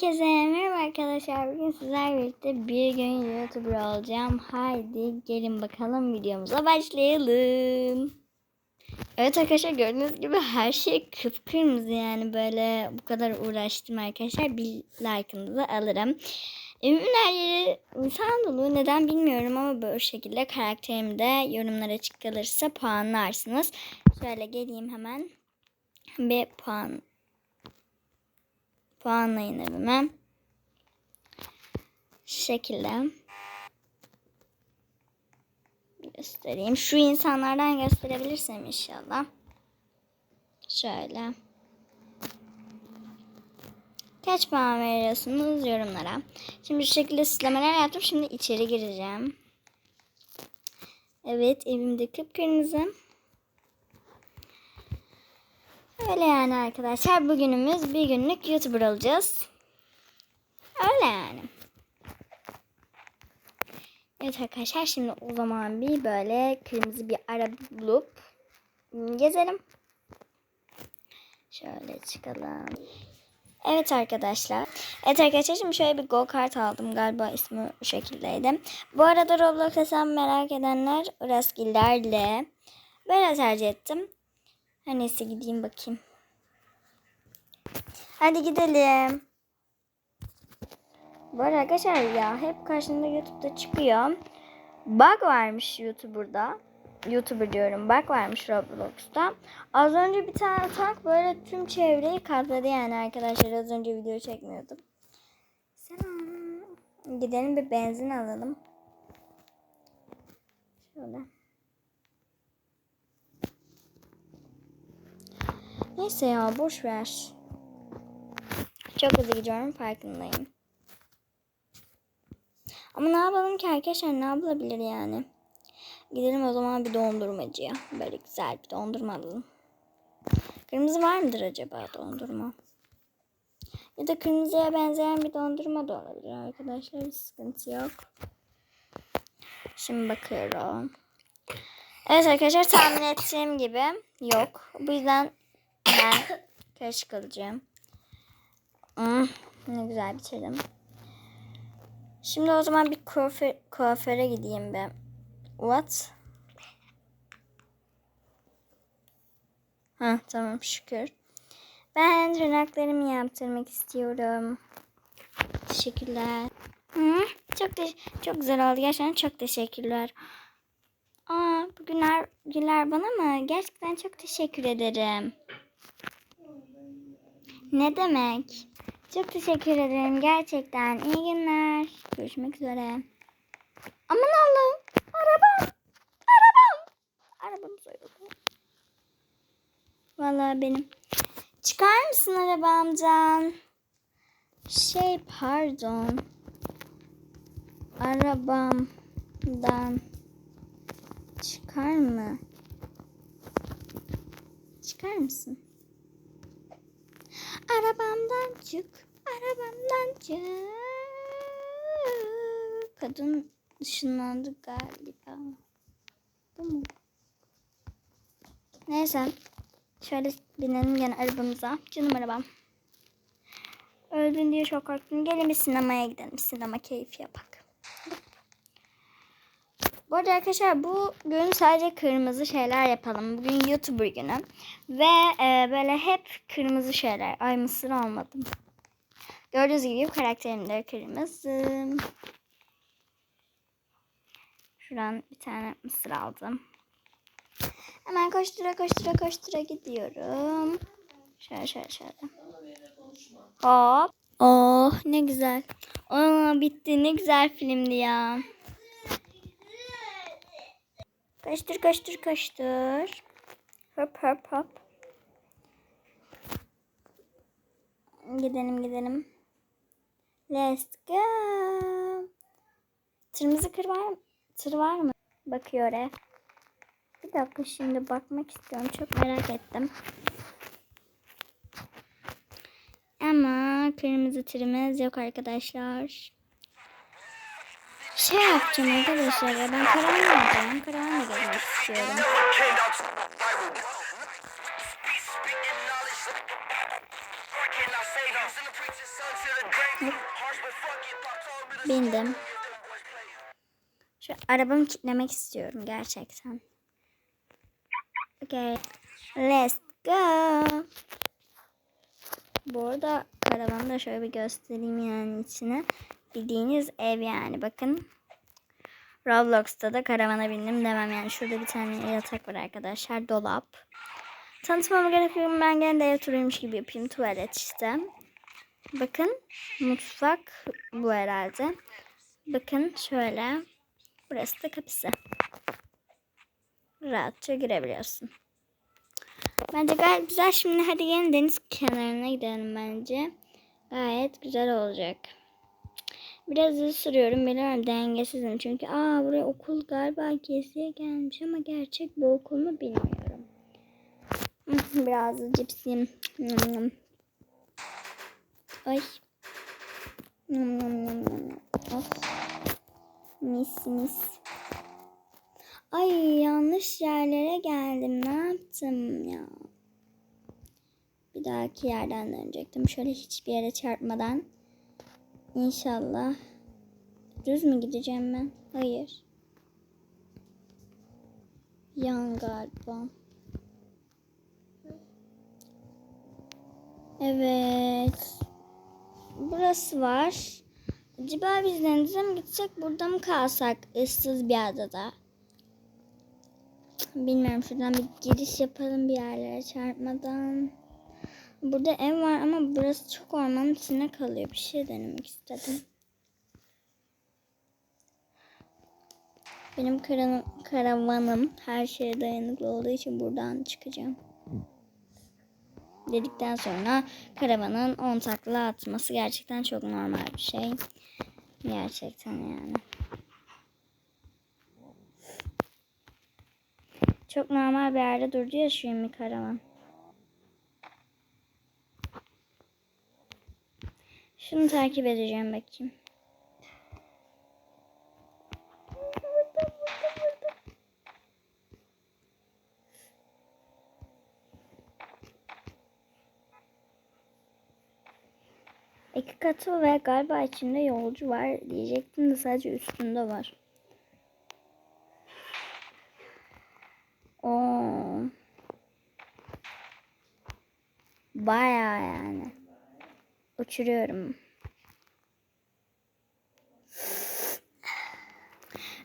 Herkese merhaba arkadaşlar. Bugün sizlerle birlikte bir gün YouTuber olacağım. Haydi gelin bakalım videomuza başlayalım. Evet arkadaşlar gördüğünüz gibi her şey kıpkırmızı yani böyle bu kadar uğraştım arkadaşlar. Bir like'ınızı alırım. Evimin her yeri insan dolu. Neden bilmiyorum ama böyle şekilde karakterim de yorumlar açık kalırsa puanlarsınız. Şöyle geleyim hemen. Bir puan puanlayın evime. Şu şekilde. Göstereyim. Şu insanlardan gösterebilirsem inşallah. Şöyle. Kaç puan veriyorsunuz yorumlara. Şimdi şu şekilde süslemeler yaptım. Şimdi içeri gireceğim. Evet evimde kıpkırmızı. Öyle yani arkadaşlar. Bugünümüz bir günlük YouTuber olacağız. Öyle yani. Evet arkadaşlar şimdi o zaman bir böyle kırmızı bir araba bulup gezelim. Şöyle çıkalım. Evet arkadaşlar. Evet arkadaşlar şimdi şöyle bir go kart aldım. Galiba ismi bu şekildeydi. Bu arada Roblox hesabı merak edenler rastgillerle böyle tercih ettim. Her neyse gideyim bakayım. Hadi gidelim. Bu arkadaşlar ya hep karşımda YouTube'da çıkıyor. Bug varmış YouTuber'da. YouTuber diyorum. Bug varmış Roblox'ta. Az önce bir tane tank böyle tüm çevreyi katladı yani arkadaşlar. Az önce video çekmiyordum. Gidelim bir benzin alalım. Şöyle. Neyse ya boş ver. Çok hızlı gidiyorum farkındayım. Ama ne yapalım ki arkadaşlar ne yapılabilir yani. Gidelim o zaman bir dondurmacıya. Böyle güzel bir dondurma alalım. Kırmızı var mıdır acaba dondurma? Ya da kırmızıya benzeyen bir dondurma da olabilir arkadaşlar. Bir sıkıntı yok. Şimdi bakıyorum. Evet arkadaşlar tahmin ettiğim gibi yok. Bu yüzden ben karışık alacağım. Hmm, ne güzel bitirdim. Şimdi o zaman bir kuaför, kuaföre gideyim ben. What? Ha tamam şükür. Ben tırnaklarımı yaptırmak istiyorum. Teşekkürler. Hı, çok çok güzel oldu gerçekten çok teşekkürler. Aa, bu günler, günler bana mı? Gerçekten çok teşekkür ederim. Ne demek? Çok teşekkür ederim gerçekten. İyi günler. Görüşmek üzere. Aman Allah'ım. Arabam. Arabam. Arabam soyuldu. Vallahi benim. Çıkar mısın arabamdan? Şey pardon. Arabamdan çıkar mı? Çıkar mısın? Arabamdan çık. Arabamdan çık. Kadın ışınlandı galiba. Bu mu? Neyse. Şöyle binelim gene arabamıza. Canım arabam. Öldün diye çok korktum. Gelin bir sinemaya gidelim. Sinema keyfi yapak. Bu arada arkadaşlar bugün sadece kırmızı şeyler yapalım. Bugün YouTuber günü. Ve e, böyle hep kırmızı şeyler. Ay mısır almadım. Gördüğünüz gibi karakterim de kırmızı. Şuradan bir tane mısır aldım. Hemen koştura koştura koştura gidiyorum. Şöyle şöyle şöyle. Hop. Oh ne güzel. Aa, bitti ne güzel filmdi ya. Kaçtır kaçtır kaçtır. Hop hop hop. Gidelim gidelim. Let's go. Kırmızı kır var mı? Tır var mı? Bakıyor e. Bir dakika şimdi bakmak istiyorum. Çok merak ettim. Ama kırmızı tırımız yok arkadaşlar şey yapacağım arkadaşlar ya ben karanlığa alacağım. Karanlığa gelmek istiyorum. Bindim. Şu arabamı kilitlemek istiyorum gerçekten. Okay. Let's go. Bu arada karavanı da şöyle bir göstereyim yani içine. Bildiğiniz ev yani bakın. Roblox'ta da karavana bindim demem yani. Şurada bir tane yatak var arkadaşlar. Dolap. Tanıtmama gerek yok. Ben gene de ev gibi yapayım. Tuvalet işte. Bakın mutfak bu herhalde. Bakın şöyle. Burası da kapısı. Rahatça girebiliyorsun. Bence gayet güzel. Şimdi hadi gelin deniz kenarına gidelim bence. Gayet güzel olacak. Biraz hızlı sürüyorum. Biliyorum dengesizim. Çünkü aa buraya okul galiba geziye gelmiş ama gerçek bu okul mu bilmiyorum. Biraz da cips yiyeyim. Nom nom. Ay. Of. Mis mis. Ay yanlış yerlere geldim. Ne yaptım ya? Bir dahaki yerden dönecektim. Şöyle hiçbir yere çarpmadan. İnşallah. Düz mü gideceğim ben? Hayır. Yan galiba. Evet. Burası var. Acaba biz denize mi gitsek burada mı kalsak ıssız bir adada? Bilmiyorum şuradan bir giriş yapalım bir yerlere çarpmadan. Burada ev var ama burası çok ormanın içine kalıyor. Bir şey denemek istedim. Benim karavanım, karavanım her şeye dayanıklı olduğu için buradan çıkacağım. Dedikten sonra karavanın 10 takla atması gerçekten çok normal bir şey. Gerçekten yani. Çok normal bir yerde durdu ya şu karavan. Şunu takip edeceğim bakayım. İki katı ve galiba içinde yolcu var diyecektim de sadece üstünde var. Oo. Bayağı yani. Uçuruyorum.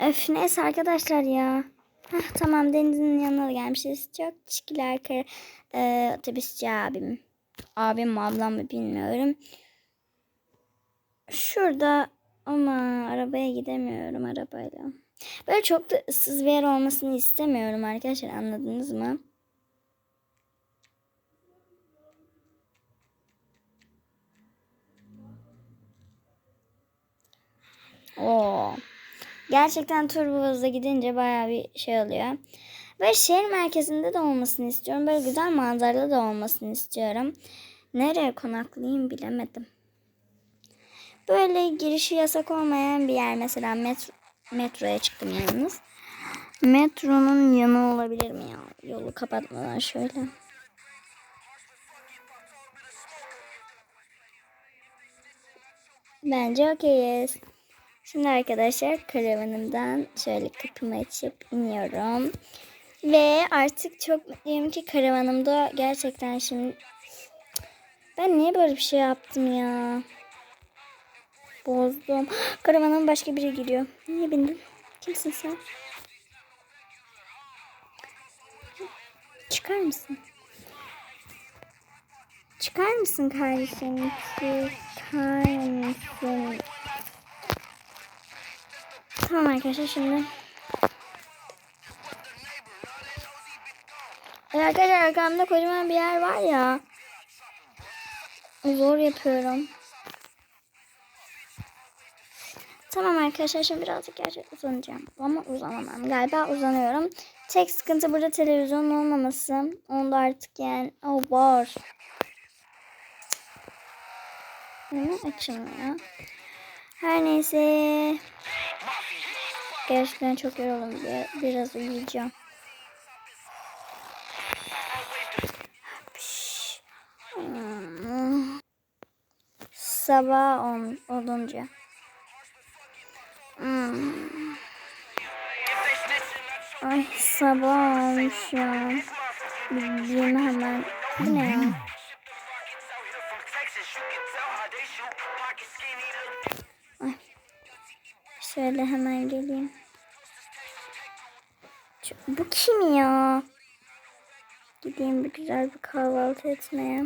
Öf neyse arkadaşlar ya. Heh, tamam denizin yanına gelmişiz. Çok teşekkürler e, otobüsçü abim. Abim mi ablam mı bilmiyorum. Şurada ama arabaya gidemiyorum arabayla. Böyle çok da ıssız bir yer olmasını istemiyorum arkadaşlar anladınız mı? Oo. Gerçekten turbo gidince baya bir şey oluyor. Ve şehir merkezinde de olmasını istiyorum. Böyle güzel manzaralı da olmasını istiyorum. Nereye konaklayayım bilemedim. Böyle girişi yasak olmayan bir yer mesela metro, metroya çıktım yalnız. Metronun yanı olabilir mi ya? Yolu kapatmadan şöyle. Bence okeyiz. Şimdi arkadaşlar karavanımdan şöyle kapımı açıp iniyorum. Ve artık çok mutluyum ki karavanımda gerçekten şimdi... Ben niye böyle bir şey yaptım ya? Bozdum. Karavanım başka biri giriyor. Niye bindin? Kimsin sen? Çıkar mısın? Çıkar mısın kardeşim? Çıkar mısın? Tamam arkadaşlar şimdi. E arkadaşlar arkamda kocaman bir yer var ya. Zor yapıyorum. Tamam arkadaşlar şimdi birazcık gerçek uzanacağım. Ama uzanamam. Galiba uzanıyorum. Tek sıkıntı burada televizyon olmaması. Onda artık yani oh, var. Ne açılmıyor. Her neyse. Gerçekten çok yoruldum. Biraz uyuyacağım. sabah ol, olunca. Hmm. Ay sabah olmuş ya. Gideyim hemen. Bu ne ya? Şöyle hemen geleyim. Bu kim ya? Gideyim bir güzel bir kahvaltı etmeye.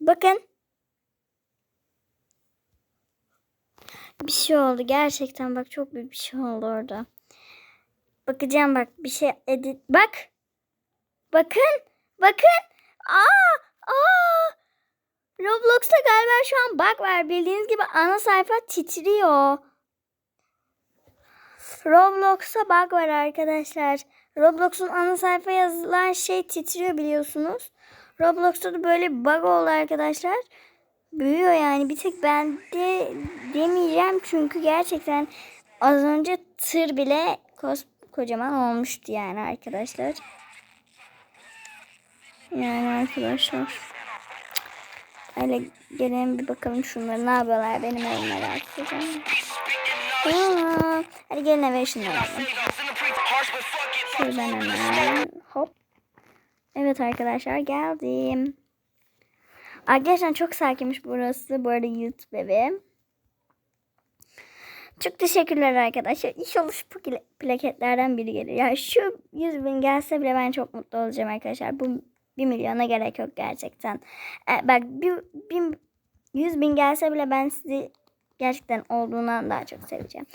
Bakın. Bir şey oldu gerçekten bak çok büyük bir şey oldu orada. Bakacağım bak bir şey edit. Bak. Bakın. Bakın. Aa! Aa! Roblox'ta galiba şu an bug var. Bildiğiniz gibi ana sayfa titriyor. Roblox'ta bug var arkadaşlar. Roblox'un ana sayfa yazılan şey titriyor biliyorsunuz. Roblox'ta da böyle bir bug oldu arkadaşlar. Büyüyor yani. Bir tek ben de demeyeceğim çünkü gerçekten az önce tır bile kocaman olmuştu yani arkadaşlar. Yani arkadaşlar. Öyle gelelim bir bakalım şunları ne yapıyorlar benim evim merak Hadi gelin eve şunları alalım. Şuradan hemen hop. Evet arkadaşlar geldim. Arkadaşlar çok sakinmiş burası. Bu arada YouTube evi. Çok teşekkürler arkadaşlar. İnşallah şu pla- plaketlerden biri gelir. Ya şu 100 bin gelse bile ben çok mutlu olacağım arkadaşlar. Bu 1 milyona gerek yok gerçekten. E, bak bir, bir 100 bin gelse bile ben sizi gerçekten olduğundan daha çok seveceğim.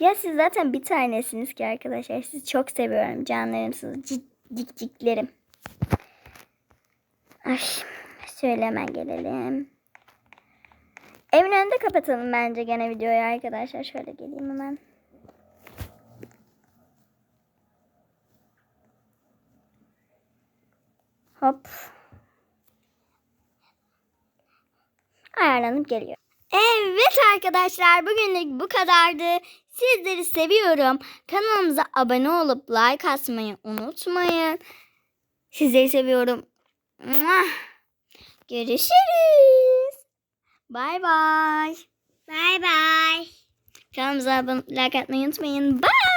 Ya siz zaten bir tanesiniz ki arkadaşlar. Sizi çok seviyorum. Canlarımsınız. Cikciklerim. Ay, şöyle hemen gelelim. Evin önünde kapatalım bence gene videoyu arkadaşlar. Şöyle geleyim hemen. Hop. Ayarlanıp geliyor. Evet arkadaşlar bugünlük bu kadardı. Sizleri seviyorum. Kanalımıza abone olup like atmayı unutmayın. Sizleri seviyorum. Görüşürüz. Bay bay. Bay bay. Kanalımıza abone like atmayı unutmayın. Bye.